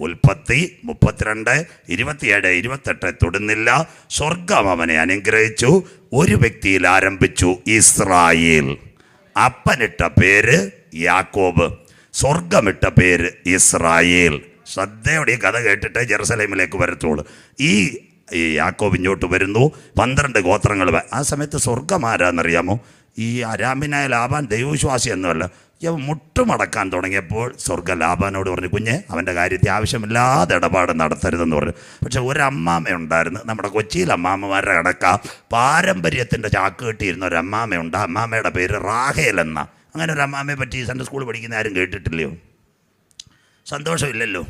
ഉൽപ്പത്തി മുപ്പത്തിരണ്ട് ഇരുപത്തിയേഴ് ഇരുപത്തെട്ട് തൊടുന്നില്ല. സ്വർഗം അവനെ അനുഗ്രഹിച്ചു. ഒരു വ്യക്തിയിൽ ആരംഭിച്ചു ഇസ്രായേൽ. അപ്പനിട്ട പേര് യാക്കോബ്. സ്വർഗമിട്ട പേര് ഇസ്രായേൽ. ശ്രദ്ധയോടെ ഈ കഥ കേട്ടിട്ട് ജെറുസലേമിലേക്ക് വരത്തുള്ളൂ. ഈ ഈ യാക്കോബ് ഇങ്ങോട്ട് വരുന്നു. പന്ത്രണ്ട് ഗോത്രങ്ങൾ ആ സമയത്ത് സ്വർഗം ആരാന്നറിയാമോ? ഈ അരാമിനായ ലാഭാൻ ദൈവവിശ്വാസി ഇവ മുട്ടുമടക്കാൻ തുടങ്ങിയപ്പോൾ സ്വർഗ ലാഭാനോട് പറഞ്ഞു കുഞ്ഞ് അവന്റെ കാര്യത്തിൽ ആവശ്യമില്ലാതെ ഇടപാട് നടത്തരുതെന്ന് പറഞ്ഞു. പക്ഷെ ഒരു അമ്മാമ ഉണ്ടായിരുന്നു. നമ്മുടെ കൊച്ചിയിൽ അമ്മാമ്മമാരുടെ കടക്ക പാരമ്പര്യത്തിന്റെ ചാക്ക് കെട്ടിയിരുന്ന ഒരു അമ്മാമയുണ്ട് അമ്മാമ്മയുടെ പേര് റാഹേൽ എന്ന. അങ്ങനെ ഒരു അമ്മാമയെ പറ്റി സൺഡേ സ്കൂളിൽ പഠിക്കുന്ന ആരും കേട്ടിട്ടില്ലയോ? സന്തോഷമില്ലല്ലോ?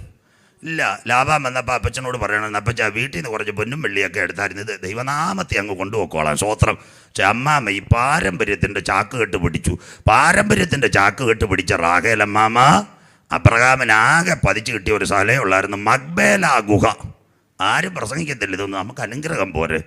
ഇല്ല ലാഭം വന്നപ്പോൾ അപ്പച്ചനോട് പറയണം അപ്പച്ച വീട്ടിൽ നിന്ന് കുറച്ച് പൊന്നും വെള്ളിയൊക്കെ എടുത്തായിരുന്നു ഇത് ദൈവനാമത്തെ അങ്ങ് കൊണ്ടുപോക്കോളാം സ്വോത്രം. പക്ഷെ അമ്മാമ്മ ഈ പാരമ്പര്യത്തിന്റെ ചാക്ക് കെട്ട് പിടിച്ചു. പാരമ്പര്യത്തിന്റെ ചാക്ക് കെട്ട് പിടിച്ച റാഖേലമ്മാമ്മ അപ്രകാമനാകെ പതിച്ചു കിട്ടിയ ഒരു സ്ഥലമേ ഉള്ളായിരുന്നു. മക്ബേല ഗുഹ. ആരും പ്രസംഗിക്കത്തില്ല ഇതൊന്നും നമുക്ക് അനുഗ്രഹം പോരെ.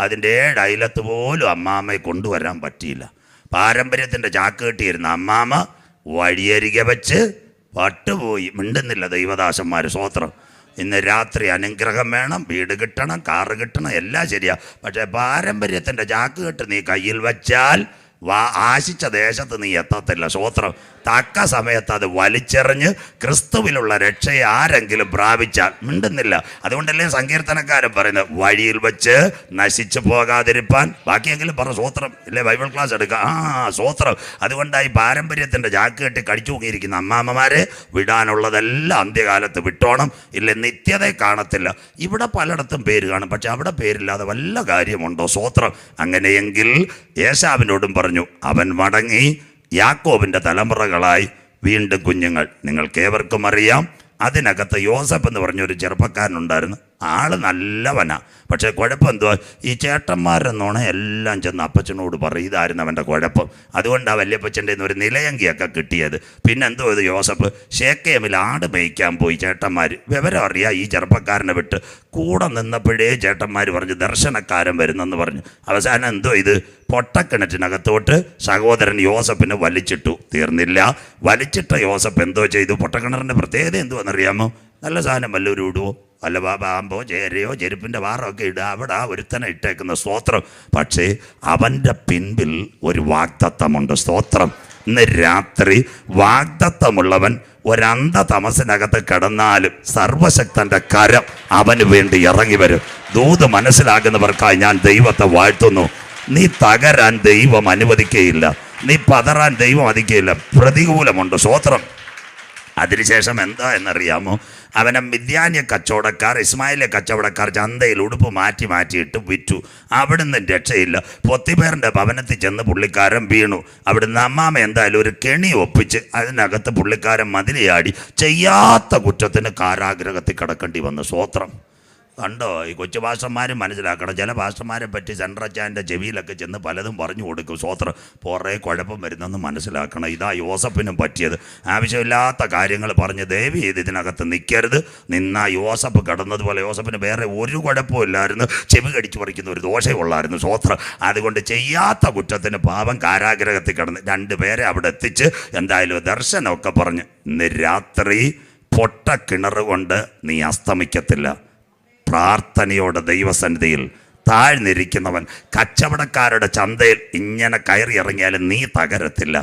അതിന്റെ ഏഴ് അയലത്ത് പോലും അമ്മാമ്മയെ കൊണ്ടുവരാൻ പറ്റിയില്ല. പാരമ്പര്യത്തിന്റെ ചാക്ക് കെട്ടിയിരുന്ന അമ്മാമ്മ വഴിയരികെ വെച്ച് പട്ടുപോയി. മിണ്ടുന്നില്ല ദൈവദാസന്മാർ സ്വോത്രം ഇന്ന് രാത്രി അനുഗ്രഹം വേണം വീട് കിട്ടണം കാറ് കിട്ടണം എല്ലാം ശരിയാ. പക്ഷേ പാരമ്പര്യത്തിന്റെ ചാക്ക് കെട്ട് നീ കയ്യിൽ വച്ചാൽ വാ ആശിച്ച ദേശത്ത് നീ എത്തത്തില്ല സ്വോത്രം തക്ക സമയത്ത് അത് വലിച്ചെറിഞ്ഞ് ക്രിസ്തുവിലുള്ള രക്ഷയെ ആരെങ്കിലും പ്രാപിച്ചാൽ മിണ്ടുന്നില്ല. അതുകൊണ്ടല്ലേ സങ്കീർത്തനക്കാരൻ പറയുന്നത് വഴിയിൽ വെച്ച് നശിച്ചു പോകാതിരിപ്പാൻ. ബാക്കിയെങ്കിലും പറ സ്വോത്രം ഇല്ലേ ബൈബിൾ ക്ലാസ് എടുക്കുക ആ സ്വോത്രം അതുകൊണ്ടായി പാരമ്പര്യത്തിന്റെ ജാക്ക് കെട്ടി കടിച്ചു തൂങ്ങിയിരിക്കുന്ന അമ്മാമ്മമാരെ വിടാനുള്ളതെല്ലാം അന്ത്യകാലത്ത് വിട്ടോണം. ഇല്ല നിത്യതയെ കാണത്തില്ല. ഇവിടെ പലയിടത്തും പേര് കാണും പക്ഷെ അവിടെ പേരില്ലാതെ വല്ല കാര്യമുണ്ടോ? സ്വോത്രം അങ്ങനെയെങ്കിൽ യേശാവിനോടും പറഞ്ഞു അവൻ മടങ്ങി യാക്കോബിന്റെ തലമുറകളായി വീണ്ടും കുഞ്ഞുങ്ങൾ. നിങ്ങൾക്കേവർക്കും അറിയാം. അതിനകത്ത് യോസഫ് എന്ന് പറഞ്ഞൊരു ചെറുപ്പക്കാരനുണ്ടായിരുന്നു. ആൾ നല്ലവനാ. പക്ഷേ കുഴപ്പം എന്തുവാ ഈ ചേട്ടന്മാരെന്നോണെ എല്ലാം ചെന്ന് അപ്പച്ചനോട് പറയും. ഇതായിരുന്നു അവന്റെ കുഴപ്പം. അതുകൊണ്ട് ആ വല്യപ്പച്ചന്റെ ഒരു നിലയങ്കിയൊക്കെ കിട്ടിയത്. പിന്നെ എന്തോ ഇത് യോസഫ്? ഷേക്കേമിൽ ആട് മേയ്ക്കാൻ പോയി ചേട്ടന്മാർ. വിവരം അറിയാം ഈ ചെറുപ്പക്കാരനെ വിട്ട്. കൂടെ നിന്നപ്പോഴേ ചേട്ടന്മാർ പറഞ്ഞു ദർശനക്കാരൻ വരുന്നെന്ന് പറഞ്ഞു. അവസാനം എന്തോ ഇത്? പൊട്ടക്കിണറ്റിനകത്തോട്ട് സഹോദരൻ യോസഫിനെ വലിച്ചിട്ടു. തീർന്നില്ല. വലിച്ചിട്ട യോസഫ് എന്തോ ചെയ്തു? പൊട്ടക്കിണറിന്റെ പ്രത്യേകത എന്തുവാണെന്നറിയാമോ നല്ല സാധനം വല്ലവരും ഇടുവോ? വല്ല ബാബാമ്പോ ചേരയോ ചെരുപ്പിന്റെ വാറോ ഒക്കെ ഇടുക അവിടെ ആ ഒരുത്തനെ ഇട്ടേക്കുന്ന സ്തോത്രം. പക്ഷേ അവന്റെ പിൻപിൽ ഒരു വാഗ്ദത്തമുണ്ട്. സ്തോത്രം. ഇന്ന് രാത്രി വാഗ്ദത്തമുള്ളവൻ ഒരന്ധ തമസിനകത്ത് കിടന്നാലും സർവശക്തന്റെ കരം അവന് വേണ്ടി ഇറങ്ങി വരും. ദൂത് മനസ്സിലാകുന്നവർക്കായി ഞാൻ ദൈവത്തെ വാഴ്ത്തുന്നു. നീ തകരാൻ ദൈവം അനുവദിക്കുകയില്ല നീ പതറാൻ ദൈവം അധികയില്ല പ്രതികൂലമുണ്ട്. സ്വോത്രം അതിനുശേഷം എന്താ എന്നറിയാമോ? അവനെ മിഥ്യാന്യ കച്ചവടക്കാർ ഇസ്മായിലെ കച്ചവടക്കാർ ചന്തയിൽ ഉടുപ്പ് മാറ്റി മാറ്റിയിട്ട് വിറ്റു. അവിടുന്ന് രക്ഷയില്ല. പൊത്തിപ്പേറിന്റെ ഭവനത്തിൽ ചെന്ന് പുള്ളിക്കാരൻ വീണു. അവിടുന്ന് അമ്മാമ എന്തായാലും ഒരു കെണി ഒപ്പിച്ച് അതിനകത്ത് പുള്ളിക്കാരൻ മതിലിയാടി. ചെയ്യാത്ത കുറ്റത്തിന് കാരാഗ്രഹത്തിൽ കിടക്കേണ്ടി വന്നു. സ്വോത്രം കണ്ടോ? ഈ കൊച്ചു പാസ്റ്റർമാരും മനസ്സിലാക്കണം. ചില പാസ്റ്റർമാരെ പറ്റി സെൻട്രച്ചാന്റെ ചെവിയിലൊക്കെ ചെന്ന് പലതും പറഞ്ഞു കൊടുക്കും. സ്വോത്രം പുറേ കുഴപ്പം വരുന്നെന്ന് മനസ്സിലാക്കണം. ഇതാ യോസഫിനും പറ്റിയത്. ആവശ്യമില്ലാത്ത കാര്യങ്ങൾ പറഞ്ഞ് ദേവി ചെയ്ത് ഇതിനകത്ത് നിൽക്കരുത് നിന്നാ യോസഫ് കിടന്നതുപോലെ യോസഫിന് വേറെ ഒരു കുഴപ്പമില്ലായിരുന്നു ചെവി കടിച്ചു പറിക്കുന്ന ഒരു ദോഷമുള്ളായിരുന്നു സ്വോത്രം അതുകൊണ്ട് ചെയ്യാത്ത കുറ്റത്തിന് പാപം കാരാഗ്രഹത്തിൽ കിടന്ന് രണ്ടുപേരെ അവിടെ എത്തിച്ച് എന്തായാലും ദർശനമൊക്കെ പറഞ്ഞ് ഇന്ന് രാത്രി പൊട്ട കിണർ കൊണ്ട് നീ അസ്തമിക്കത്തില്ല. പ്രാർത്ഥനയോടെ ദൈവസന്നിധിയിൽ താഴ്ന്നിരിക്കുന്നവൻ കച്ചവടക്കാരുടെ ചന്തയിൽ ഇങ്ങനെ കയറി ഇറങ്ങിയാലും നീ തകരത്തില്ല.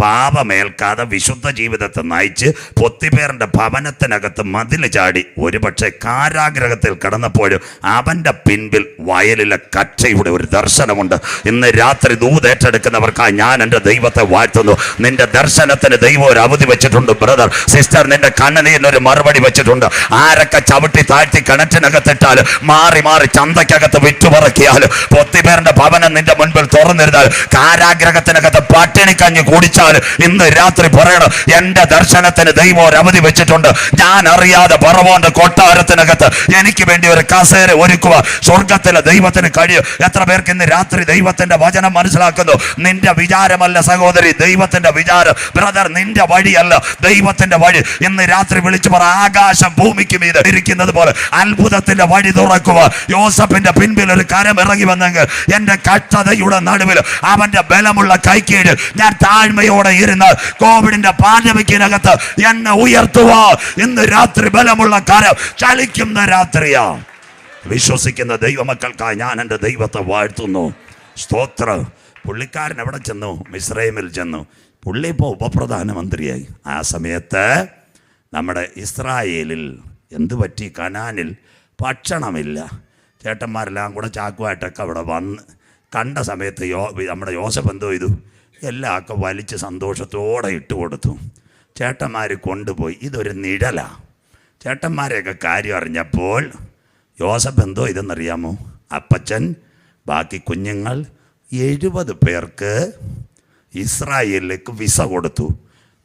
പാപമേൽക്കാതെ വിശുദ്ധ ജീവിതത്തെ നയിച്ച് പൊത്തിപ്പേറിന്റെ ഭവനത്തിനകത്ത് മതിൽ ചാടി ഒരുപക്ഷെ കാരാഗ്രഹത്തിൽ കടന്നപ്പോഴും അവന്റെ പിൻപിൽ വയലിലെ കച്ചയുടെ ഒരു ദർശനമുണ്ട്. ഇന്ന് രാത്രി ദൂതേറ്റെടുക്കുന്നവർക്കായി ഞാൻ എന്റെ ദൈവത്തെ വാഴ്ത്തുന്നു. നിന്റെ ദർശനത്തിന് ദൈവം ഒരു അവധി വെച്ചിട്ടുണ്ട് ബ്രദർ. സിസ്റ്റർ നിന്റെ കണ്ണനീരിനൊരു മറുപടി വെച്ചിട്ടുണ്ട്. ആരൊക്കെ ചവിട്ടി താഴ്ത്തി കിണറ്റിനകത്തിട്ടാൽ മാറി മാറി ചന്തക്കകത്ത് വിറ്റുപറക്കിയാൽ പൊത്തിപ്പേറിന്റെ ഭവനം നിന്റെ മുൻപിൽ തുറന്നിരുന്നാൽ കാരാഗ്രഹത്തിനകത്ത് പട്ടിണിക്കഞ്ഞ് കുടിച്ചാൽ ഇന്ന് രാത്രി പറയണം. എന്റെ ദർശനത്തിന് ദൈവം ഒരു അവധി വെച്ചിട്ടുണ്ട്. ഞാൻ അറിയാതെ പറവോന്റെ കൊട്ടാരത്തിനകത്ത് എനിക്ക് വേണ്ടി ഒരു കസേര ഒരുക്കുക. സ്വർഗത്തിലെ ദൈവത്തിന് കഴിയും. എത്ര പേർക്ക് ഇന്ന് രാത്രി ദൈവത്തിന്റെ വചനം മനസ്സിലാക്കുന്നു? നിന്റെ വിചാരമല്ല സഹോദരി ദൈവത്തിന്റെ വിചാരം. ബ്രദർ നിന്റെ വഴിയല്ല ദൈവത്തിന്റെ വഴി. ഇന്ന് രാത്രി വിളിച്ചു പറ ആകാശം ഭൂമിക്ക് മീത് ഇരിക്കുന്നത് പോലെ അത്ഭുതത്തിന്റെ വഴി തുറക്കുക. യോസഫിന്റെ പിൻപിൽ ഒരു കരം ഇറങ്ങി വന്നെങ്കിൽ എന്റെ കഷ്ടതയുടെ നടുവിൽ അവന്റെ ബലമുള്ള കൈക്കീഴിൽ ഞാൻ താഴ്മയോടെ ശക്തിയോടെ ഇരുന്ന് കോവിഡിന്റെ പാചമിക്കിനകത്ത് എന്നെ ഉയർത്തുക ഇന്ന് രാത്രി ബലമുള്ള കാലം ചലിക്കുന്ന രാത്രിയാ. വിശ്വസിക്കുന്ന ദൈവമക്കൾക്കായി ഞാൻ എന്റെ ദൈവത്തെ വാഴ്ത്തുന്നു. സ്തോത്ര. പുള്ളിക്കാരൻ എവിടെ ചെന്നു? മിസ്രൈമിൽ ചെന്നു. പുള്ളി ഇപ്പോൾ ഉപപ്രധാനമന്ത്രിയായി. ആ സമയത്ത് നമ്മുടെ ഇസ്രായേലിൽ എന്തു പറ്റി? കനാനിൽ ഭക്ഷണമില്ല. ചേട്ടന്മാരെല്ലാം കൂടെ ചാക്കുമായിട്ടൊക്കെ അവിടെ വന്ന് കണ്ട സമയത്ത് യോ നമ്മുടെ യോസഫ് എന്തോ ചെയ്തു? എല്ലാം ഒക്കെ വലിച്ച് സന്തോഷത്തോടെ ഇട്ട് കൊടുത്തു. ചേട്ടന്മാർ കൊണ്ടുപോയി. ഇതൊരു നിഴലാണ് ചേട്ടന്മാരെയൊക്കെ കാര്യം അറിഞ്ഞപ്പോൾ യോസഫ് എന്തോ ഇതെന്നറിയാമോ? അപ്പച്ചൻ ബാക്കി കുഞ്ഞുങ്ങൾ എഴുപത് പേർക്ക് ഇസ്രായേലിലേക്ക് വിസ കൊടുത്തു.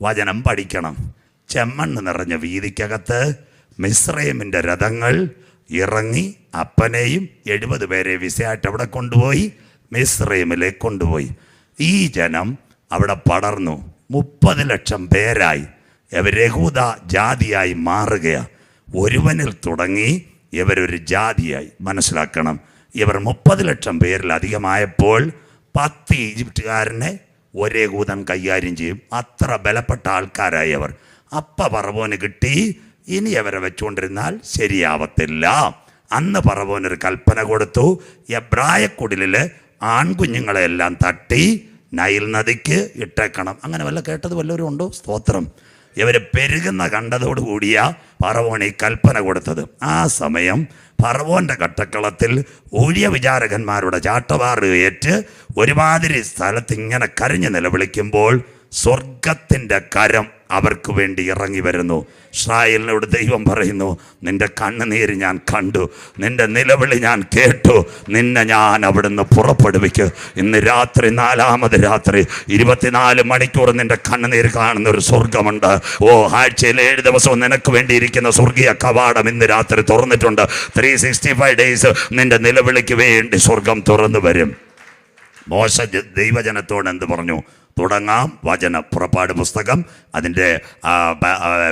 വചനം പഠിക്കണം. ചെമ്മണ്ണ് നിറഞ്ഞ വീതിക്കകത്ത് മിസ്രൈമിന്റെ രഥങ്ങൾ ഇറങ്ങി അപ്പനെയും എഴുപത് പേരെ വിസയായിട്ട് അവിടെ കൊണ്ടുപോയി മിസ്രൈമിലേക്ക് കൊണ്ടുപോയി. ഈ ജനം അവിടെ പടർന്നു. മുപ്പത് ലക്ഷം പേരായി. യഹൂദ ജാതിയായി മാറുകയാണ് ഒരുവനിൽ തുടങ്ങി ഇവരൊരു ജാതിയായി. മനസ്സിലാക്കണം. ഇവർ മുപ്പത് ലക്ഷം പേരിലധികമായപ്പോൾ പത്ത് ഈജിപ്തുകാരനെ ഒരേ കൂതൻ കൈകാര്യം ചെയ്യും. അത്ര ബലപ്പെട്ട ആൾക്കാരായി അവർ. അപ്പ പറവോന് കിട്ടി. ഇനി അവരെ വെച്ചുകൊണ്ടിരുന്നാൽ ശരിയാവത്തില്ല. അന്ന് പറവോനൊരു കൽപ്പന കൊടുത്തു. എബ്രായക്കുടിലിൽ ആൺകുഞ്ഞുങ്ങളെല്ലാം തട്ടി നൈൽ നദിക്ക് ഇട്ടേക്കണം. അങ്ങനെ വല്ല കേട്ടത് വല്ലവരും ഉണ്ടോ? സ്തോത്രം. ഇവർ പെരുകുന്ന കണ്ടതോടുകൂടിയ പറവോൻ ഈ കൽപ്പന കൊടുത്തത്. ആ സമയം പറവോന്റെ കട്ടക്കളത്തിൽ ഊഴിയ വിചാരകന്മാരുടെ ചാട്ടവാറ് ഏറ്റ് ഒരുമാതിരി സ്ഥലത്ത് ഇങ്ങനെ കരഞ്ഞു നിലവിളിക്കുമ്പോൾ സ്വർഗത്തിന്റെ കരം അവർക്ക് വേണ്ടി ഇറങ്ങി വരുന്നു. ഇസ്രായേലിനോട് ദൈവം പറയുന്നു നിന്റെ കണ്ണുനീര് ഞാൻ കണ്ടു നിന്റെ നിലവിളി ഞാൻ കേട്ടു നിന്നെ ഞാൻ അവിടുന്ന് പുറപ്പെടുവിക്ക്. ഇന്ന് രാത്രി നാലാമത് രാത്രി ഇരുപത്തിനാല് മണിക്കൂർ നിന്റെ കണ്ണുനീര് കാണുന്ന ഒരു സ്വർഗമുണ്ട് ഓ ആഴ്ചയിൽ ഏഴ് ദിവസവും നിനക്ക് വേണ്ടി ഇരിക്കുന്ന സ്വർഗീയ കവാടം ഇന്ന് രാത്രി തുറന്നിട്ടുണ്ട്. ത്രീ സിക്സ്റ്റി ഫൈവ് ഡേയ്സ് നിന്റെ നിലവിളിക്ക് വേണ്ടി സ്വർഗം തുറന്നു വരും. മോശ ദൈവജനത്തോട് എന്ത് പറഞ്ഞു? തുടങ്ങാം. വചന പുറപ്പാട് പുസ്തകം. അതിന്റെ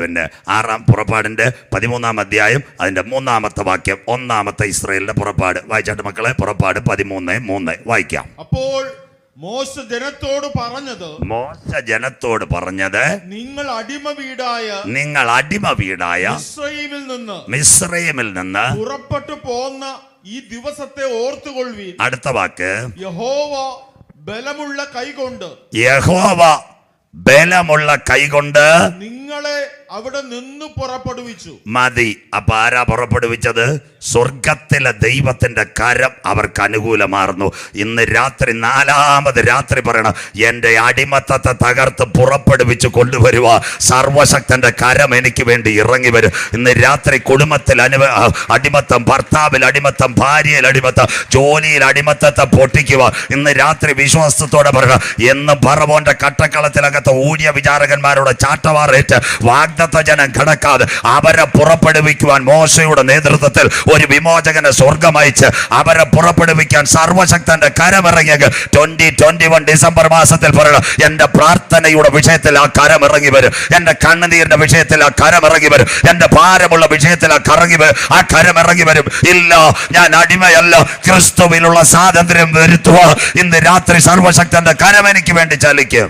പിന്നെ ആറാം പുറപ്പാടിന്റെ പതിമൂന്നാം അധ്യായം അതിന്റെ മൂന്നാമത്തെ വാക്യം ഒന്നാമത്തെ ഇസ്രയേലിന്റെ പുറപ്പാട്. വായിച്ചാട്ട് മക്കളെ പുറപ്പാട് പതിമൂന്ന് മൂന്ന്. വായിക്കാം. അപ്പോൾ മോശ ജനത്തോട് പറഞ്ഞത് മോശ ജനത്തോട് പറഞ്ഞത് നിങ്ങൾ അടിമ വീടായ നിങ്ങൾ അടിമ വീടായ നിന്ന് മിസ്രൈമിൽ നിന്ന് പുറപ്പെട്ടു പോന്ന ഈ ദിവസത്തെ ഓർത്തുകൊള്ളുവീൻ. അടുത്ത വാക്ക്. യഹോവ ബലമുള്ള കൈകൊണ്ട് യഹോവ ബലമുള്ള കൈകൊണ്ട് നിങ്ങളെ അവിടെ നിന്ന് പുറപ്പെടുവിച്ചു. മതി. അപ്പൊ ആരാ പുറപ്പെടുവിച്ചത്? സ്വർഗത്തിലെ ദൈവത്തിന്റെ കരം അവർക്ക് അനുകൂലമാർന്നു. ഇന്ന് രാത്രി നാലാമത് രാത്രി പറയണം എന്റെ അടിമത്തത്തെ തകർത്ത് പുറപ്പെടുവിച്ച് കൊണ്ടുവരുക. സർവശക്തന്റെ കരം എനിക്ക് വേണ്ടി ഇറങ്ങി വരും. ഇന്ന് രാത്രി കുടുംബത്തിൽ അനുവ അടിമത്തം ഭർത്താവിൽ അടിമത്തം ഭാര്യയിൽ അടിമത്തം ജോലിയിൽ അടിമത്തത്തെ പൊട്ടിക്കുക. ഇന്ന് രാത്രി വിശ്വാസത്തോടെ പറയണം എന്ന് പറവോന്റെ കട്ടക്കളത്തിലകത്ത് ഊഴിയ വിചാരകന്മാരുടെ ചാട്ടവാറേറ്റ് വാഗ്ദത്ത ജനം കിടക്കാതെ അവരെ പുറപ്പെടുവിക്കുവാൻ മോശയുടെ നേതൃത്വത്തിൽ ഒരു വിമോചകനെ സ്വർഗമയച്ച് അവരെ പുറപ്പെടുവിക്കാൻ സർവശക്തന്റെ കരമിറങ്ങിയ ട്വന്റി ട്വന്റി വൺ ഡിസംബർ മാസത്തിൽ പറയണം എന്റെ പ്രാർത്ഥനയുടെ വിഷയത്തിൽ ആ കരമിറങ്ങി വരും. എന്റെ കണ്ണുനീരിന്റെ വിഷയത്തിൽ ആ കരമിറങ്ങി വരും. എന്റെ ഭാരമുള്ള വിഷയത്തിൽ ആ കറങ്ങി വരും. ആ കരമിറങ്ങി വരും. ഇല്ല ഞാൻ അടിമയല്ല. ക്രിസ്തുവിലുള്ള സ്വാതന്ത്ര്യം വരുത്തുക. ഇന്ന് രാത്രി സർവശക്തന്റെ കരം എനിക്ക് വേണ്ടി ചലിക്കും.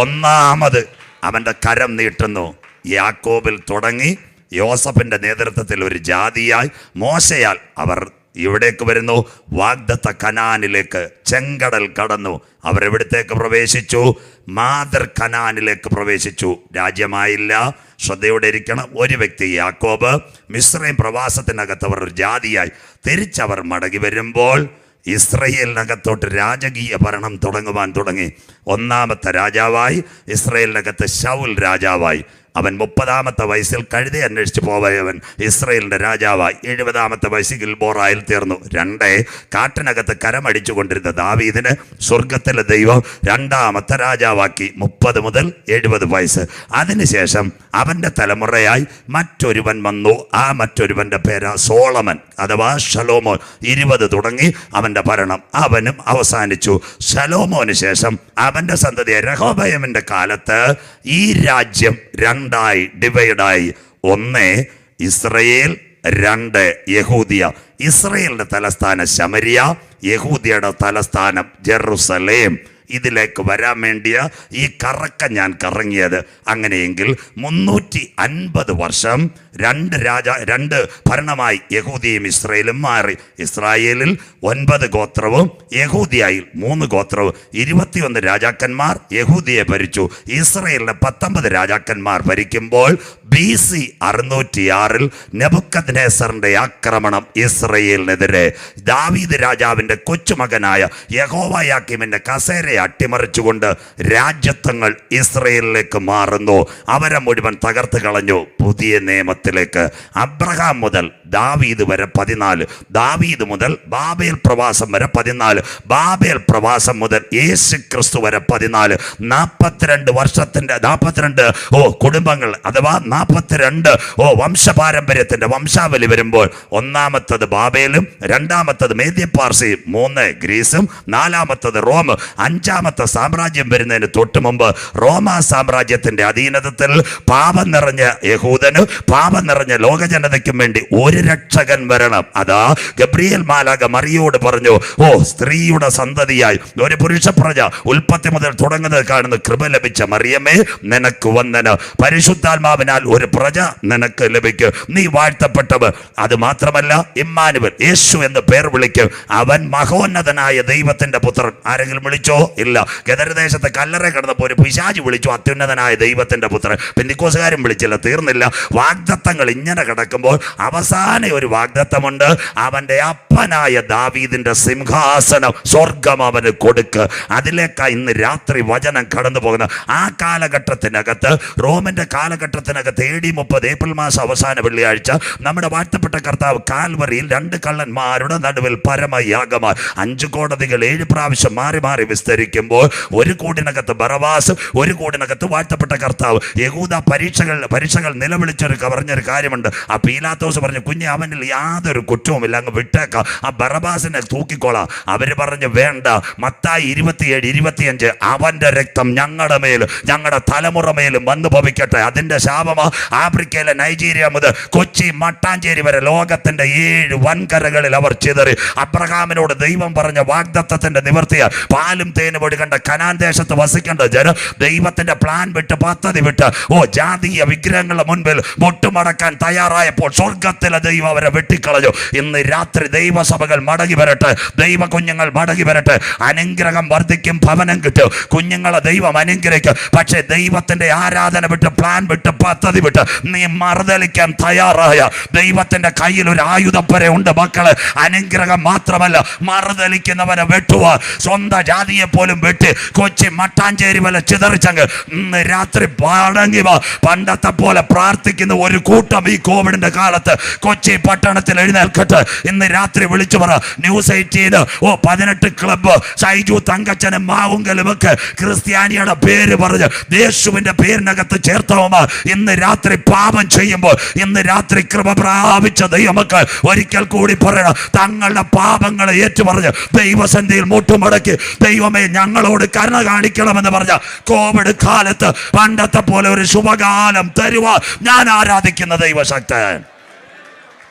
ഒന്നാമത് അവന്റെ കരം നീട്ടുന്നു. യാക്കോബിൽ തുടങ്ങി യോസഫിന്റെ നേതൃത്വത്തിൽ ഒരു ജാതിയായി മോശയാൽ അവർ ഇവിടേക്ക് വരുന്നു. വാഗ്ദത്ത കനാനിലേക്ക് ചെങ്കടൽ കടന്നു. അവരെവിടത്തേക്ക് പ്രവേശിച്ചു? മാതൃ കനാനിലേക്ക് പ്രവേശിച്ചു. രാജ്യമായില്ല. ശ്രദ്ധയോടെ ഇരിക്കണം. ഒരു വ്യക്തി യാക്കോബ് മിശ്രയും പ്രവാസത്തിനകത്ത് അവർ ഒരു ജാതിയായി. തിരിച്ചവർ മടങ്ങി വരുമ്പോൾ ഇസ്രയേലിനകത്തോട്ട് രാജകീയ ഭരണം തുടങ്ങുവാൻ തുടങ്ങി. ഒന്നാമത്തെ രാജാവായി ഇസ്രയേലിനകത്ത് ഷൗൽ രാജാവായി. അവൻ മുപ്പതാമത്തെ വയസ്സിൽ കഴുതി അന്വേഷിച്ച് പോയവൻ ഇസ്രയേലിന്റെ രാജാവായി എഴുപതാമത്തെ വയസ്സിൽ ഗിൽബോറായിൽ തീർന്നു. രണ്ടേ കാട്ടിനകത്ത് കരമടിച്ചു കൊണ്ടിരുന്ന ദാവീദിന് സ്വർഗത്തിലെ ദൈവം രണ്ടാമത്തെ രാജാവാക്കി മുപ്പത് മുതൽ എഴുപത് വയസ്സ്. അതിനുശേഷം അവന്റെ തലമുറയായി മറ്റൊരുവൻ വന്നു. ആ മറ്റൊരുവന്റെ പേരാ സോളമൻ അഥവാ ഷലോമോൻ ഇരുപത് തുടങ്ങി അവന്റെ ഭരണം അവനും അവസാനിച്ചു. ഷലോമോന് ശേഷം അവന്റെ സന്തതി രഹോബയമിന്റെ കാലത്ത് ഈ രാജ്യം രണ്ടായി ഡിവൈഡായി. ഒന്ന് ഇസ്രയേൽ രണ്ട് യഹൂദിയ. ഇസ്രയേലിന്റെ തലസ്ഥാനം ശമരിയ യഹൂദിയുടെ തലസ്ഥാനം ജെറുസലേം. ഇതിലേക്ക് വരാൻ വേണ്ടിയ ഈ കറക്ക ഞാൻ കറങ്ങിയത്. അങ്ങനെയെങ്കിൽ മുന്നൂറ്റി അൻപത് വർഷം രണ്ട് രാജ രണ്ട് ഭരണമായി യഹൂദിയും ഇസ്രയേലും മാറി. ഇസ്രായേലിൽ ഒൻപത് ഗോത്രവും യഹൂദിയായി മൂന്ന് ഗോത്രവും. ഇരുപത്തിയൊന്ന് രാജാക്കന്മാർ യഹൂദിയെ ഭരിച്ചു. ഇസ്രയേലിലെ പത്തൊമ്പത് രാജാക്കന്മാർ ഭരിക്കുമ്പോൾ ബി സി അറുന്നൂറ്റിയാറിൽ നെബുക്കത് നെസറിന്റെ ആക്രമണം ഇസ്രയേലിനെതിരെ. ദാവീദ് രാജാവിന്റെ കൊച്ചുമകനായ യഹോവയാക്കിമിന്റെ കസേരയെ അട്ടിമറിച്ചുകൊണ്ട് രാജ്യത്വങ്ങൾ ഇസ്രയേലിലേക്ക് മാറുന്നു. അവരെ മുഴുവൻ തകർത്ത് കളഞ്ഞു. പുതിയ നിയമത്തിലേക്ക്. അബ്രഹാം മുതൽ ദാവീദ് വരെ പതിനാല്. ദാവീദ് മുതൽ ബാബേൽ പ്രവാസം വരെ പതിനാല്. ബാബേൽ പ്രവാസം മുതൽ യേശു ക്രിസ്തു വരെ പതിനാല്. നാൽപ്പത്തിരണ്ട് വർഷത്തിന്റെ നാൽപ്പത്തിരണ്ട് ഓ കുടുംബങ്ങൾ അഥവാ നാൽപ്പത്തിരണ്ട് ഓ വംശപാരമ്പര്യത്തിന്റെ വംശാവലി വരുമ്പോൾ ഒന്നാമത്തത് ബാബേലും രണ്ടാമത്തത് മേദ്യപ്പാർസയും മൂന്ന് ഗ്രീസും നാലാമത്തത് റോം അഞ്ചാമത്തെ സാമ്രാജ്യം വരുന്നതിന് തൊട്ട് മുമ്പ് റോമാ സാമ്രാജ്യത്തിന്റെ അധീനതത്തിൽ പാപം നിറഞ്ഞ യഹൂദന് പാപം നിറഞ്ഞ ലോകജനതയ്ക്കും വേണ്ടി ഒരു രക്ഷകൻ വരണം. അതാ ഗബ്രിയൽ മാലാക മറിയോട് പറഞ്ഞു ഓ സ്ത്രീയുടെ സന്തതിയായി ഒരു പുരുഷ പ്രജ ഉൽപ്പത്തി മുതൽ തുടങ്ങുന്നത് കാണുന്ന കൃപ ലഭിച്ച മറിയമേ നിനക്ക് വന്ദന. പരിശുദ്ധാത്മാവിനാൽ ഒരു പ്രജ നിനക്ക് ലഭിക്കും. നീ വാഴ്ത്തപ്പെട്ടവർ അത് മാത്രമല്ല ഇമ്മാനുവൽ. യേശു എന്ന് പേർ വിളിക്കും. അവൻ മഹോന്നതനായ ദൈവത്തിന്റെ പുത്രൻ. ആരെങ്കിലും വിളിച്ചോ? ഇല്ല. ഗദരദേശത്തെ കല്ലറ കിടന്നപ്പോൾ ഒരു പിശാജ് വിളിച്ചു അത്യുന്നതനായ ദൈവത്തിന്റെ പുത്രൻ. പെന്തിക്കോസുകാരും വിളിച്ചില്ല തീർന്നില്ല. വാഗ്ദത്തങ്ങൾ ഇങ്ങനെ കിടക്കുമ്പോൾ അവസാന ഒരു വാഗ്ദത്തമുണ്ട്. അവന്റെ അപ്പനായ ദാവീദിന്റെ സിംഹാസനം സ്വർഗം അവന് കൊടുക്ക്. അതിലേക്കാ ഇന്ന് രാത്രി വചനം കടന്നു പോകുന്നത് ആ കാലഘട്ടത്തിനകത്ത് റോമിന്റെ കാലഘട്ടത്തിനകത്ത് ഡി മുപ്പത് ഏപ്രിൽ മാസം അവസാന വെള്ളിയാഴ്ച നമ്മുടെ വാഴ്ത്തപ്പെട്ട കർത്താവ് കാൽവറിയിൽ രണ്ട് കള്ളന്മാരുടെ നടുവിൽ പരമയാഗമായി അഞ്ച് കോടതികൾ ഏഴ് പ്രാവശ്യം മാറി മാറി വിസ്തരിക്കുമ്പോൾ ഒരു കൂടിനകത്ത് ബറവാസ് ഒരു കൂടിനകത്ത് വാഴ്ത്തപ്പെട്ട കർത്താവ്. യഹൂദ പരീക്ഷകൾ പരീക്ഷകൾ നിലവിളിച്ചൊരു പറഞ്ഞൊരു കാര്യമുണ്ട്. ആ പീലാത്തോസ് പറഞ്ഞു കുഞ്ഞ് അവനിൽ യാതൊരു കുറ്റവുമില്ല അങ്ങ് വിട്ടേക്കാം. ആ ബറബാസിനെ തൂക്കിക്കോളാം. അവർ പറഞ്ഞു വേണ്ട. മത്തായി ഇരുപത്തിയേഴ് ഇരുപത്തിയഞ്ച് അവന്റെ രക്തം ഞങ്ങളുടെ മേലും ഞങ്ങളുടെ തലമുറ മേലും വന്നു ഭവിക്കട്ടെ. അതിന്റെ ശാപമാ ആഫ്രിക്കയിലെ നൈജീരിയ മുതൽ കൊച്ചി മട്ടാഞ്ചേരി വരെ ലോകത്തിന്റെ ഏഴ് വൻകരകളിൽ അവർ ചിതറി. അബ്രഹാമിനോട് ദൈവം പറഞ്ഞ വാഗ്ദത്തത്തിന്റെ നിവർത്തിയ പാലും തേനും ഒഴുകേണ്ട കനാൻ ദേശത്ത് വസിക്കേണ്ട ജനം ദൈവത്തിന്റെ പ്ലാൻ വിട്ട് പദ്ധതി വിട്ട് ഓ ജാതീയ വിഗ്രഹങ്ങളുടെ മുൻപിൽ മുട്ടുമടക്കാൻ തയ്യാറായപ്പോൾ സ്വർഗത്തിലെ ദൈവം അവരെ വെട്ടിക്കളഞ്ഞു. ഇന്ന് രാത്രി ദൈവസഭകൾ മടങ്ങി വരട്ടെ ദൈവ കുഞ്ഞുങ്ങൾ മടങ്ങി വരട്ടെ അനുഗ്രഹം വർദ്ധിക്കും ഭവനം കിട്ടും. കുഞ്ഞുങ്ങളെ ദൈവം അനുഗ്രഹിക്കും. പക്ഷേ ദൈവത്തിന്റെ ആരാധന വിട്ട് പ്ലാൻ വിട്ട് പദ്ധതി വിട്ട് നീ മറുതലിക്കാൻ തയ്യാറായ ദൈവത്തിന്റെ കയ്യിൽ ഒരു ആയുധം വരെ ഉണ്ട് മക്കൾ. അനുഗ്രഹം മാത്രമല്ല മറുതലിക്കുന്നവനെ വെട്ടുക സ്വന്തം ജാതിയെ പോലും വെട്ടി കൊച്ചി മട്ടാഞ്ചേരി വല്ല ചിതറിച്ചങ്ങ് ഇന്ന് രാത്രി പാടങ്ങി പണ്ടത്തെ പോലെ പ്രാർത്ഥിക്കുന്ന ഒരു കൂട്ടം ഈ കോവിഡിന്റെ കാലത്ത് കൊച്ചി പട്ടണത്തിൽ എഴുന്നേൽക്കട്ട്. ഇന്ന് രാത്രി വിളിച്ചു പറ ന്യൂസ് എയ്റ്റീന് ഓ പതിനെട്ട് ക്ലബ്ബ് ഷൈജു തങ്കച്ചനും മാവുങ്കലും ഒക്കെ ക്രിസ്ത്യാനിയുടെ പേര് പറഞ്ഞ് യേശുവിന്റെ പേരിനകത്ത് ചേർത്തവമാ ഇന്ന് രാത്രി പാപം ചെയ്യുമ്പോൾ ഇന്ന് രാത്രി കൃപ പ്രാപിച്ച ദൈവമക്കൾ ഒരിക്കൽ കൂടി പറയണം തങ്ങളുടെ പാപങ്ങളെ ഏറ്റുപറഞ്ഞ് ദൈവസന്ധിയിൽ മുട്ടുമടക്കി ദൈവമേ ഞങ്ങളോട് കരുണ കാണിക്കണമെന്ന് പറഞ്ഞ കോവിഡ് കാലത്ത് പണ്ടത്തെ പോലെ ഒരു ശുഭകാലം തരുവാ ഞാൻ ആരാധിക്കുന്ന ദൈവശക്തൻ.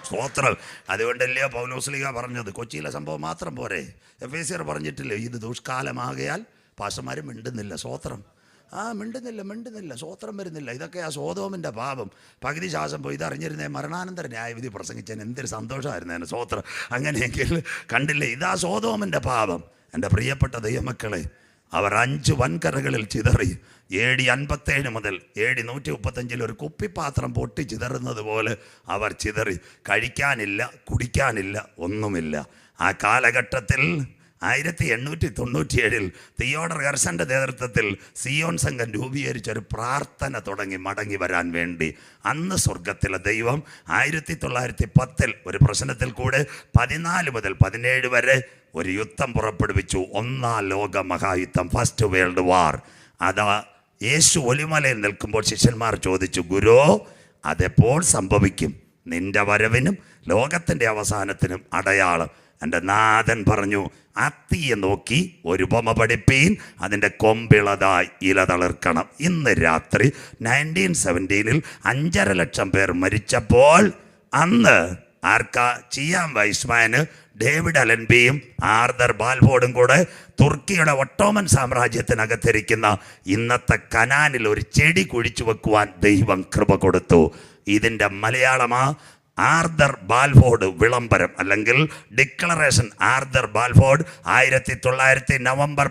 സ്തോത്രം. അതുകൊണ്ടല്ലേ പൗലോസ്ലിക പറഞ്ഞത്? കൊച്ചിയിലെ സംഭവം മാത്രം പോരെ. എഫ് എ സിയർ പറഞ്ഞിട്ടില്ലേ ഇത് ദുഷ്കാലമാകയാൽ പാഷന്മാരും മിണ്ടുന്നില്ല. സ്തോത്രം. ആ മിണ്ടുന്നില്ല മിണ്ടുന്നില്ല. സ്വോത്രം വരുന്നില്ല. ഇതൊക്കെ ആ സോതോമിന്റെ പാപം. പകുതി ശ്വാസം പോയി. ഇതറിഞ്ഞിരുന്നേ മരണാനന്തര ന്യായവിധി പ്രസംഗിച്ചതിന് എന്തൊരു സന്തോഷമായിരുന്നേനെ സ്വോത്രം. അങ്ങനെയെങ്കിൽ കണ്ടില്ലേ ഇതാ സോതോമിന്റെ പാപം. എന്റെ പ്രിയപ്പെട്ട ദൈവമക്കളെ അവർ അഞ്ച് വൻകരകളിൽ ചിതറി. എ ഡി അൻപത്തേഴ് മുതൽ എ ഡി നൂറ്റി മുപ്പത്തഞ്ചിൽ ഒരു കുപ്പിപ്പാത്രം പൊട്ടി ചിതറുന്നത് പോലെ അവർ ചിതറി. കഴിക്കാനില്ല കുടിക്കാനില്ല ഒന്നുമില്ല. ആ കാലഘട്ടത്തിൽ ആയിരത്തി എണ്ണൂറ്റി തൊണ്ണൂറ്റിയേഴിൽ തിയോഡർ ഗർസന്റെ നേതൃത്വത്തിൽ സിയോൺ സംഘം രൂപീകരിച്ച ഒരു പ്രാർത്ഥന തുടങ്ങി മടങ്ങി വരാൻ വേണ്ടി. അന്ന് സ്വർഗത്തിലെ ദൈവം ആയിരത്തി തൊള്ളായിരത്തി പത്തിൽ ഒരു പ്രശ്നത്തിൽ കൂടെ പതിനാല് മുതൽ പതിനേഴ് വരെ ഒരു യുദ്ധം പുറപ്പെടുവിച്ചു. ഒന്നാം ലോക മഹായുദ്ധം ഫസ്റ്റ് വേൾഡ് വാർ അതാ യേശു ഒലിമലയിൽ നിൽക്കുമ്പോൾ ശിഷ്യന്മാർ ചോദിച്ചു ഗുരോ അതെപ്പോൾ സംഭവിക്കും? നിന്റെ വരവിനും ലോകത്തിന്റെ അവസാനത്തിനും അടയാളം. എന്റെ നാഥൻ പറഞ്ഞു അത്തിയെ നോക്കി ഒരു ഉപമ പഠിപ്പീൻ അതിന്റെ കൊമ്പിളതായി ഇല തളിർക്കണം. ഇന്ന് രാത്രി നയന്റീൻ സെവന്റീനിൽ അഞ്ചര ലക്ഷം പേർ മരിച്ചപ്പോൾ അന്ന് ആർക്കാ? ചിയാം വൈസ്മാന് ഡേവിഡ് അലൻബിയും ആർദർ ബാൽബോർഡും കൂടെ തുർക്കിയുടെ ഒട്ടോമൻ സാമ്രാജ്യത്തിനകത്തിരിക്കുന്ന ഇന്നത്തെ കനാനിൽ ഒരു ചെടി കുഴിച്ചു വെക്കുവാൻ ദൈവം കൃപ കൊടുത്തു. ഇതിന്റെ മലയാളമാ ആർദർ ബാൽഫോർഡ് വിളംബരം അല്ലെങ്കിൽ ഡിക്ലറേഷൻ ആർദർ ബാൽഫോർഡ് ആയിരത്തി തൊള്ളായിരത്തി നവംബർ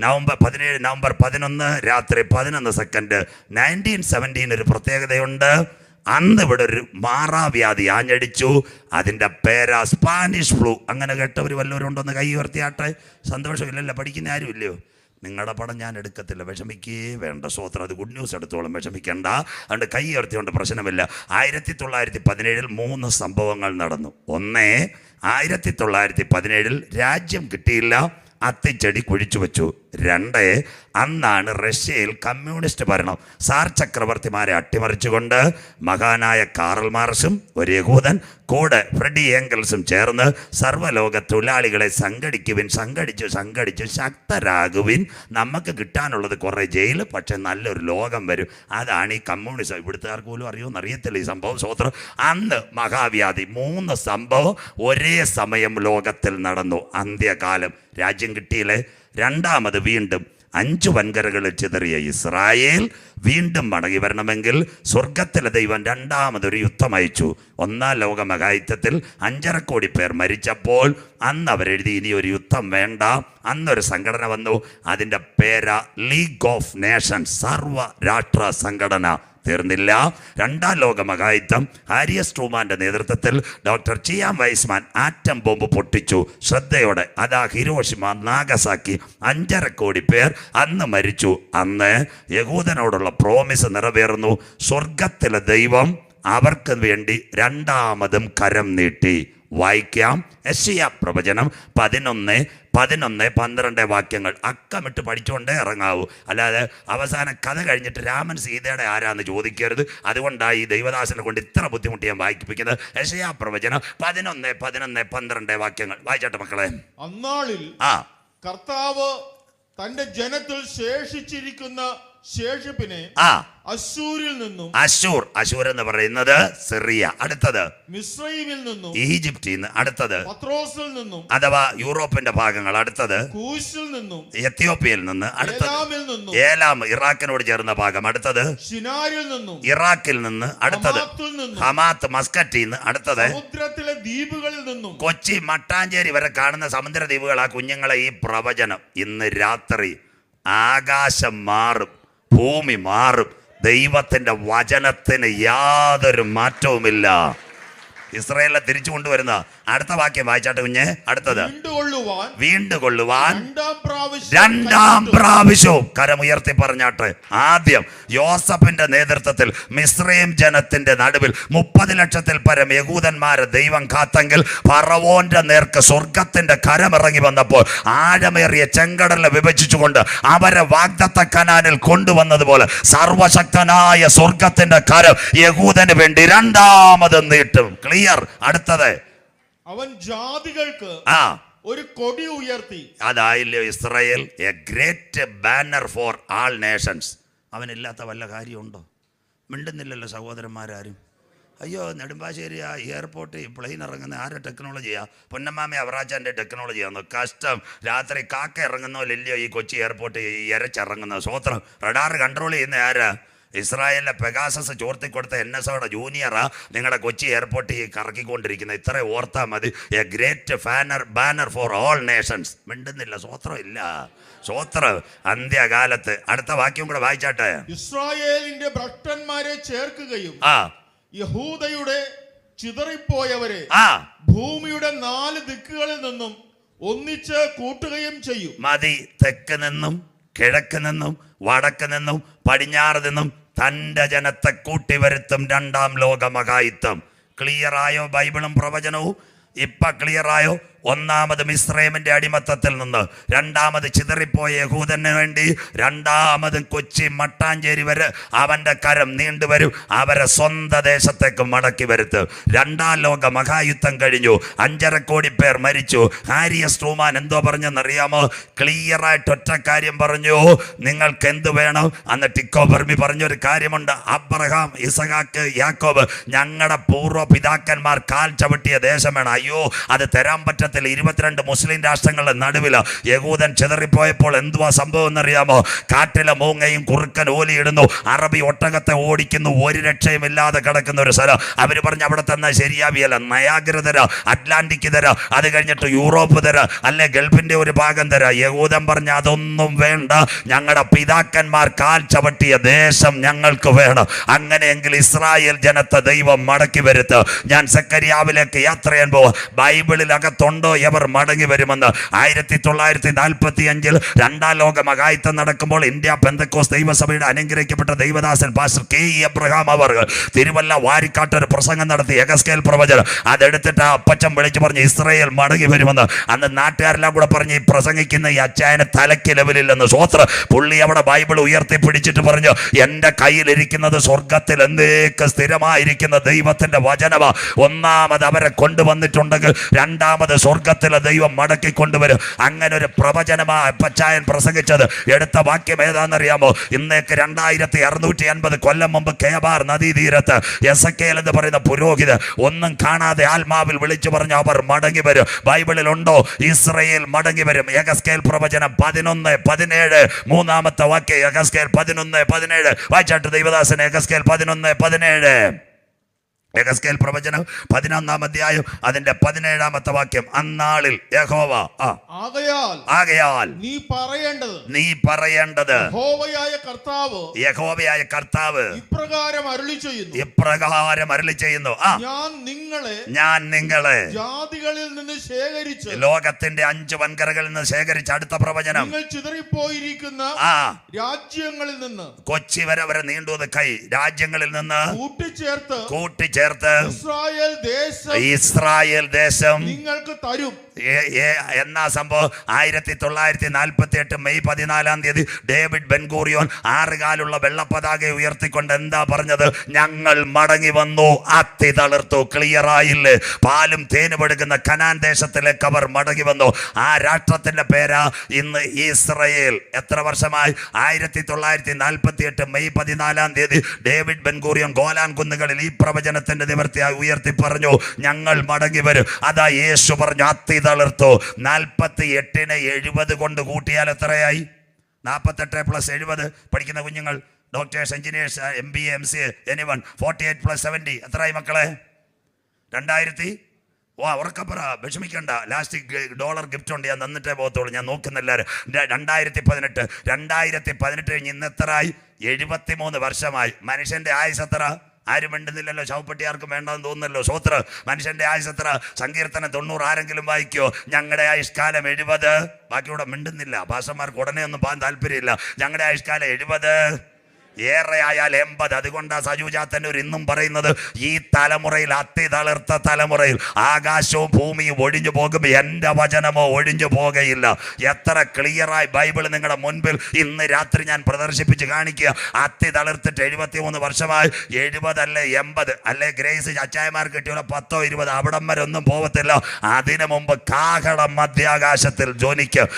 നവംബർ പതിനേഴ് നവംബർ പതിനൊന്ന് രാത്രി പതിനൊന്ന് സെക്കൻഡ് നയന്റീൻ സെവന്റീൻ ഒരു പ്രത്യേകതയുണ്ട്. അന്ന് ഇവിടെ ഒരു മാറാവ്യാധി ആഞ്ഞടിച്ചു. അതിന്റെ പേരാ സ്പാനിഷ് ഫ്ലൂ. അങ്ങനെ കേട്ടവർ വല്ലവരും ഉണ്ടോന്ന് കൈ ഉയർത്തിയാട്ടെ? സന്തോഷമില്ലല്ലോ പഠിക്കുന്ന ആരും ഇല്ലയോ നിങ്ങളുടെ പടം ഞാൻ എടുക്കത്തില്ല. വിഷമിക്കേ വേണ്ട. സ്വോത്രം അത് ഗുഡ് ന്യൂസ് എടുത്തോളം. വിഷമിക്കേണ്ട. അതുകൊണ്ട് കൈ ഉയർത്തിയോണ്ട് പ്രശ്നമില്ല. ആയിരത്തി തൊള്ളായിരത്തി പതിനേഴിൽ മൂന്ന് സംഭവങ്ങൾ നടന്നു. ഒന്നേ ആയിരത്തി തൊള്ളായിരത്തി പതിനേഴിൽ രാജ്യം കിട്ടിയില്ല. അത്തിച്ചെടി കുഴിച്ചു വെച്ചു. രണ്ട് അന്നാണ് റഷ്യയിൽ കമ്മ്യൂണിസ്റ്റ് ഭരണം. സാർ ചക്രവർത്തിമാരെ അട്ടിമറിച്ചുകൊണ്ട് മഹാനായ കാറൽ മാർസും ഒരു യഹൂദൻ കൂടെ ഫ്രെഡി ഏംഗൽസും ചേർന്ന് സർവലോക തൊഴിലാളികളെ സംഘടിക്കുവിൻ സംഘടിച്ചു സംഘടിച്ചു ശക്തരാകുവിൻ. നമുക്ക് കിട്ടാനുള്ളത് കുറേ ജയിൽ പക്ഷെ നല്ലൊരു ലോകം വരും. അതാണ് ഈ കമ്മ്യൂണിസം. ഇവിടുത്തുകാർക്ക് പോലും അറിയുമെന്ന് അറിയത്തില്ല ഈ സംഭവം സ്വോത്രം അന്ന് മഹാവ്യാധി മൂന്ന് സംഭവം ഒരേ സമയം ലോകത്തിൽ നടന്നു. അന്ത്യകാലം. രാജ്യം കിട്ടിയില്ലേ? രണ്ടാമത് വീണ്ടും അഞ്ച് വൻകരകളിൽ ചിതറിയ ഇസ്രായേൽ വീണ്ടും മടങ്ങി വരണമെങ്കിൽ സ്വർഗത്തിലെ ദൈവം രണ്ടാമതൊരു യുദ്ധം അയച്ചു. ഒന്നാം ലോക മഹായുദ്ധത്തിൽ അഞ്ചര കോടി പേർ മരിച്ചപ്പോൾ അന്ന് അവരെഴുതി ഇനി ഒരു യുദ്ധം വേണ്ട. അന്നൊരു സംഘടന വന്നു. അതിന്റെ പേര ലീഗ് ഓഫ് നേഷൻ സർവ രാഷ്ട്ര സംഘടന. തീർന്നില്ല. രണ്ടാം ലോക മഹായുദ്ധം ആരിയസ് ട്രൂമാന്റെ നേതൃത്വത്തിൽ doctor Chaim Weizmann atom bomb പൊട്ടിച്ചു. ശ്രദ്ധയോടെ അതാ ഹിരോഷിമ നാഗസാക്കി അഞ്ചര കോടി പേർ അന്ന് മരിച്ചു. അന്ന് യഹൂദനോടുള്ള പ്രോമിസ് നിറവേറുന്നു. സ്വർഗത്തിലെ ദൈവം അവർക്ക് വേണ്ടി രണ്ടാമതും കരം നീട്ടി. വായിക്കാം. എസിയ പ്രവചനം പതിനൊന്ന് പതിനൊന്ന് പന്ത്രണ്ട് വാക്യങ്ങൾ. അക്കമിട്ട് പഠിച്ചുകൊണ്ടേ ഇറങ്ങാവൂ. അല്ലാതെ അവസാന കഥ കഴിഞ്ഞിട്ട് രാമൻ സീതയുടെ ആരാന്ന് ചോദിക്കരുത്. അതുകൊണ്ടാണ് ഈ ദൈവദാസനെ കൊണ്ട് ഇത്ര ബുദ്ധിമുട്ടി ഞാൻ വായിപ്പിക്കുന്നത്. യശയാ പ്രവചനം പതിനൊന്ന് പതിനൊന്ന് പന്ത്രണ്ട് വാക്യങ്ങൾ. വായിച്ചോട്ടെ മക്കളെ. അന്നാളിൽ ആ. കർത്താവ് തന്റെ ജനത്തിൽ ശേഷിച്ചിരിക്കുന്ന ശേഷിപ്പിനെ ആ. അശൂരിൽ നിന്നും അശൂർ അശൂർ എന്ന് പറയുന്നത് സിറിയ. അടുത്തത് മിസ്രൈമിൽ നിന്നും ഈജിപ്തിൽ നിന്ന് അടുത്തത് പത്രോസിൽ നിന്നും അഥവാ യൂറോപ്പിന്റെ ഭാഗങ്ങൾ. അടുത്തത് കൂശിൽ നിന്നും എത്യോപ്യയിൽ നിന്ന് അടുത്തത് ഏലാം ഇറാഖിനോട് ചേർന്ന ഭാഗം. അടുത്തത് ഷിനാരിൽ നിന്നും ഇറാഖിൽ നിന്ന് അടുത്തത് ഹമാത്ത് മസ്കറ്റിൽ നിന്ന് അടുത്തത് സമുദ്രത്തിലെ ദ്വീപുകളിൽ നിന്നും കൊച്ചി മട്ടാഞ്ചേരി വരെ കാണുന്ന സമുദ്ര ദ്വീപുകൾ ആ കുഞ്ഞുങ്ങളെ ഈ പ്രവചനം. ഇന്ന് രാത്രി ആകാശം മാറും. ഭൂമി മാറും. ദൈവത്തിന്റെ വചനത്തിന് യാതൊരു മാറ്റവുമില്ല. ഇസ്രയേലിനെ തിരിച്ചു കൊണ്ടുവരുന്ന അടുത്ത വാക്യം വായിച്ചാട്ട് കുഞ്ഞ്? അടുത്തത്. വീണ്ടും കൊള്ളുവാൻ രണ്ടാം. പ്രാവശ്യവും കരമുയർത്തി പറഞ്ഞാട്ട്. ആദ്യം യോസഫിന്റെ നേതൃത്വത്തിൽ മിശ്രയും ജനത്തിന്റെ നടുവിൽ മുപ്പത് ലക്ഷത്തിൽ പരം യഹൂദന്മാരെ ദൈവം കാത്തെങ്കിൽ പറവോന്റെ നേർക്ക് സ്വർഗത്തിന്റെ കരമിറങ്ങി വന്നപ്പോൾ ആഴമേറിയ ചെങ്കടലിനെ വിഭജിച്ചുകൊണ്ട് അവരെ വാഗ്ദത്ത കനാനിൽ കൊണ്ടുവന്നതുപോലെ സർവശക്തനായ സ്വർഗത്തിന്റെ കരം യഹൂദന് വേണ്ടി രണ്ടാമത് നീട്ടും. ക്ലിയർ അടുത്തത്. അവൻ ജാതികൾക്ക് ആ. ഒരു കൊടി ഉയർത്തി. അതായില്ലോ Israel a great banner for all nations. അവനില്ലാത്ത വല്ല കാര്യമുണ്ടോ? മിണ്ടുന്നില്ലല്ലോ സഹോദരന്മാരാരും. അയ്യോ നെടുമ്പാശ്ശേരി ആ എയർപോർട്ട് പ്ലെയിൻ ഇറങ്ങുന്ന ആരുടെ ടെക്നോളജിയാ? പൊന്നമ്മാമ അവറാച്ചാന്റെ ടെക്നോളജിയാണോ കഷ്ടം. രാത്രി കാക്ക ഇറങ്ങുന്നോ ഇല്ലയോ ഈ കൊച്ചി എയർപോർട്ടിൽ ഇരച്ചിറങ്ങുന്ന സ്വോത്രം റഡാർ കൺട്രോൾ ചെയ്യുന്ന ആരാ? ഇസ്രായേലിലെ പെഗാസസ് ചോർത്തി കൊടുത്ത എൻ എസ് ഒയുടെ ജൂനിയറാ നിങ്ങളുടെ കൊച്ചി എയർപോർട്ടിൽ കറക്കിക്കൊണ്ടിരിക്കുന്നത്. ഇത്ര ഓർത്താൽ മതി. A great banner banner for all nations മിണ്ടുന്നില്ല സ്വോത്രം ഇല്ല. സ്വോത്രം അന്ത്യകാലത്ത്. അടുത്ത വാക്യം കൂടെ വായിച്ചാട്ടെ. ഇസ്രായേലിന്റെ ഭ്രഷ്ടന്മാരെ ചേർക്കുകയും ആ. യഹൂദയുടെ ചിതറിപ്പോയവരെ ആ. ഭൂമിയുടെ നാല് ദിക്കുകളിൽ നിന്നും ഒന്നിച്ച് കൂട്ടുകയും ചെയ്യും. മതി തെക്ക് നിന്നും കിഴക്ക് നിന്നും വടക്ക് നിന്നും പടിഞ്ഞാറ് നിന്നും തന്റെ ജനത്തെ കൂട്ടി വരുത്തും രണ്ടാം ലോകമകായിത്വം ക്ലിയറായോ ബൈബിളും പ്രവചനവും? ഇപ്പം ക്ലിയറായോ ഒന്നാമത് മിശ്രൈമിന്റെ അടിമത്തത്തിൽ നിന്ന് രണ്ടാമത് ചിതറിപ്പോയ യഹൂദന് വേണ്ടി രണ്ടാമത് കൊച്ചി മട്ടാഞ്ചേരി വരെ അവന്റെ കരം നീണ്ടുവരും അവരെ സ്വന്തം ദേശത്തേക്ക് മടക്കി വരുത്ത്. രണ്ടാം ലോക മഹായുദ്ധം കഴിഞ്ഞു അഞ്ചര കോടി പേർ മരിച്ചു. ഹാരിയ സ്ട്രൂമാൻ എന്തോ പറഞ്ഞെന്നറിയാമോ? ക്ലിയർ ആയിട്ട് ഒറ്റ കാര്യം പറഞ്ഞു നിങ്ങൾക്ക് എന്ത് വേണം? അന്ന് ടിക്കോ ബർമി പറഞ്ഞൊരു കാര്യമുണ്ട്. അബ്രഹാം ഇസഹാക്ക് യാക്കോബ് ഞങ്ങളുടെ പൂർവ പിതാക്കന്മാർ കാൽ ചവിട്ടിയ ദേശം വേണം അയ്യോ അത് തരാൻ പറ്റത്തില്ല. കാലഘട്ടത്തിൽ ഇരുപത്തിരണ്ട് മുസ്ലിം രാഷ്ട്രങ്ങളുടെ നടുവിൽ യഹൂദൻ ചിതറിപ്പോയപ്പോൾ എന്തുവാ സംഭവം എന്നറിയാമോ? കാട്ടിലെ മൂങ്ങയും കുറുക്കൻ ഓലിയിടുന്നു. അറബി ഒട്ടകത്തെ ഓടിക്കുന്നു. ഒരു രക്ഷയുമില്ലാതെ കിടക്കുന്ന ഒരു സ്ഥലം. അവർ പറഞ്ഞ് അവിടെ തന്നെ ശരിയാവിയല്ല. നയാഗ്ര തര അറ്റ്ലാന്റിക് തര അത് കഴിഞ്ഞിട്ട് യൂറോപ്പ് തര അല്ലെ ഗൾഫിന്റെ ഒരു ഭാഗം തര. യഹൂദൻ പറഞ്ഞ അതൊന്നും വേണ്ട. ഞങ്ങളുടെ പിതാക്കന്മാർ കാൽ ചവിട്ടിയ ദേശം ഞങ്ങൾക്ക് വേണം. അങ്ങനെയെങ്കിൽ ഇസ്രായേൽ ജനത്തെ ദൈവം മടക്കി വരുത്ത്. ഞാൻ സെക്കരിയാവിലേക്ക് യാത്ര ചെയ്യാൻ പോവാ. ബൈബിളിൽ അകത്തുണ്ടോ എവർ മടങ്ങി വരുമെന്ന്. ആയിരത്തി തൊള്ളായിരത്തി നാൽപ്പത്തി അഞ്ചിൽ രണ്ടാം ലോക മകായത്തം നടക്കുമ്പോൾ ഇന്ത്യ പെന്തക്കോസ് ദൈവസഭയുടെ അനുഗ്രഹിക്കപ്പെട്ട ദൈവദാസൻ പാസ്റ്റർ കെ ഇ എബ്രഹാം അവർ തിരുവല്ല വാരിക്കാട്ട് ഒരു പ്രസംഗം നടത്തി. എഗസ്കേൽ പ്രവചനം. അതെടുത്തിട്ട് ആ അപ്പച്ചൻ വിളിച്ചു പറഞ്ഞ് ഇസ്രയേൽ മടങ്ങി വരുമെന്ന്. അന്ന് നാട്ടുകാരെല്ലാം കൂടെ പറഞ്ഞ് ഈ പ്രസംഗിക്കുന്ന ഈ അച്ചായന് തലയ്ക്ക് ലെവലില്ലെന്ന്. സ്വോത്ര പുള്ളി അവിടെ ബൈബിൾ ഉയർത്തി പിടിച്ചിട്ട് പറഞ്ഞു എന്റെ കയ്യിലിരിക്കുന്നത് സ്വർഗത്തിൽ എന്തേക്ക് സ്ഥിരമായിരിക്കുന്ന ദൈവത്തിന്റെ വചനമാ. ഒന്നാമത് അവരെ കൊണ്ടുവന്നിട്ടുണ്ടെങ്കിൽ രണ്ടാമത് സ്വർഗത്തിലെ ദൈവം മടക്കി കൊണ്ടുവരും. അങ്ങനെ ഒരു പ്രവചനമാ പച്ചായൻ പ്രസംഗിച്ചത്. എടുത്ത വാക്യം ഏതാണെന്നറിയാമോ? ഇന്നേക്ക് രണ്ടായിരത്തി അറുന്നൂറ്റി അൻപത് കൊല്ലം മുമ്പ് കേബാർ നദീതീരത്ത് എസ് എന്ന് പറയുന്ന പുരോഹിത് ഒന്നും കാണാതെ ആത്മാവിൽ വിളിച്ചു പറഞ്ഞ അവർ മടങ്ങി വരും. ബൈബിളിൽ ഉണ്ടോ? ഇസ്രയേൽ മടങ്ങി വരും. യഗസ്കേൽ പ്രവചനം പതിനൊന്ന് പതിനേഴ്. മൂന്നാമത്തെ വാക്യം യഗസ്കേൽ പതിനൊന്ന് പതിനേഴ്. വായിച്ചാട്ട് ദൈവദാസൻ യഗസ്കേൽ പതിനൊന്ന് പതിനേഴ്. യഗസ്കേൽ പ്രവചനം പതിനൊന്നാം അധ്യായം അതിന്റെ പതിനേഴാമത്തെ വാക്യം. അന്നാളിൽ യഹോവ ആകയാൽ നീ പറയേണ്ടത് നീ പറയേണ്ടത് യഹോവയായ കർത്താവ് യഹോവയായ കർത്താവ് ഇപ്രകാരം അരുളി ചെയ്യുന്നു ഇപ്രകാരം അരുളി ചെയ്യുന്നു ആ. ഞാൻ നിങ്ങളെ ഞാൻ നിങ്ങളെ ജാതികളിൽ നിന്ന് ശേഖരിച്ച് ലോകത്തിന്റെ അഞ്ച് വൻകരകളിൽ നിന്ന് ശേഖരിച്ച അടുത്ത പ്രവചനം. നിങ്ങൾ ചിതറിപ്പോയിരിക്കുന്ന ആ. രാജ്യങ്ങളിൽ നിന്ന് കൊച്ചി വരെ വരെ നീണ്ടുവത് കൈ. രാജ്യങ്ങളിൽ നിന്ന് കൂട്ടിച്ചേർത്ത് കൂട്ടിച്ചേർത്ത് ഇസ്രായേൽ ദേശം ഇസ്രായേൽ ദേശം നിങ്ങൾക്ക് തരും. എന്നാ സംഭവം? ആയിരത്തി തൊള്ളായിരത്തി നാൽപ്പത്തി എട്ട് മെയ് പതിനാലാം തീയതി ഡേവിഡ് ബെൻഗൂറിയോൻ ആറുകാലുള്ള വെള്ളപ്പതാക ഉയർത്തിക്കൊണ്ട് എന്താ പറഞ്ഞത്? ഞങ്ങൾ മടങ്ങി വന്നു. അത്തി തളിർത്തു ക്ലിയർ ആയില്ലേ? പാലും തേനും എടുക്കുന്ന കനാൻ ദേശത്തിലേക്ക് അവർ മടങ്ങി വന്നു. ആ രാഷ്ട്രത്തിന്റെ പേരാ ഇന്ന് ഇസ്രയേൽ. എത്ര വർഷമായി? ആയിരത്തി തൊള്ളായിരത്തി നാൽപ്പത്തി എട്ട് മെയ് പതിനാലാം തീയതി ഡേവിഡ് ബെൻഗൂറിയോൻ ഗോലാൻ കുന്നുകളിൽ ഈ പ്രവചനത്തിന്റെ നിവർത്തി ഉയർത്തി പറഞ്ഞു ഞങ്ങൾ മടങ്ങി വരും. അതാ യേശു പറഞ്ഞു അത്തി തളിർത്തു. നാൽപ്പത്തി എട്ടിന് എഴുപത് കൊണ്ട് കൂട്ടിയാൽ എത്രയായി? നാൽപ്പത്തെട്ട് പ്ലസ് എഴുപത്. പഠിക്കുന്ന കുഞ്ഞുങ്ങൾ doctors engineers M B M C any one forty eight plus seventy എത്രയായി മക്കളെ? രണ്ടായിരത്തി? ഓ ഉറക്കപ്പറ വിഷമിക്കണ്ട. ലാസ്റ്റ് ഡോളർ ഗിഫ്റ്റ് ഉണ്ട് ഞാൻ തന്നിട്ടേ പോകത്തുള്ളൂ. ഞാൻ നോക്കുന്നില്ല രണ്ടായിരത്തി പതിനെട്ട് രണ്ടായിരത്തി പതിനെട്ട് കഴിഞ്ഞ് ഇന്ന് എത്രയായി? എഴുപത്തി മൂന്ന് വർഷമായി. മനുഷ്യന്റെ ആയുസ് എത്ര ആരും മിണ്ടുന്നില്ലല്ലോ. ശവപ്പെട്ടി ആർക്കും വേണ്ടെന്ന് തോന്നുന്നല്ലോ. സ്വത്ര മനുഷ്യന്റെ ആയുസ് എത്ര സങ്കീർത്തനം തൊണ്ണൂറ് ആരെങ്കിലും വായിക്കോ? ഞങ്ങളുടെ ആയുഷ്കാലം എഴുപത്. ബാക്കിയോടെ മിണ്ടുന്നില്ല. ഭാഷന്മാർക്ക് ഉടനെ ഒന്നും പോകാൻ താല്പര്യമില്ല. ഞങ്ങളുടെ ആയുഷ്കാലം എഴുപത്. ഏറെ ആയാൽ എൺപത്. അതുകൊണ്ടാ സജുജാത്തന്നൂർ ഇന്നും പറയുന്നത് ഈ തലമുറയിൽ അത്തി തളിർത്ത തലമുറയിൽ ആകാശവും ഭൂമിയും ഒഴിഞ്ഞു പോകും എന്റെ വചനമോ ഒഴിഞ്ഞു പോകുകയില്ല. എത്ര ക്ലിയറായി ബൈബിൾ നിങ്ങളുടെ മുൻപിൽ ഇന്ന് രാത്രി ഞാൻ പ്രദർശിപ്പിച്ച് കാണിക്കുക. അത്തി തളിർത്തിട്ട് എഴുപത്തി മൂന്ന് വർഷമായി എഴുപതല്ലേ എൺപത്? അല്ലേ ഗ്രേസ് അച്ചായമാർ കിട്ടിയുള്ള പത്തോ ഇരുപത്? അവിടം വരെ ഒന്നും പോകത്തില്ല അതിനു മുമ്പ് കാഹളം മധ്യാകാശത്തിൽ ജ്വനിക്കും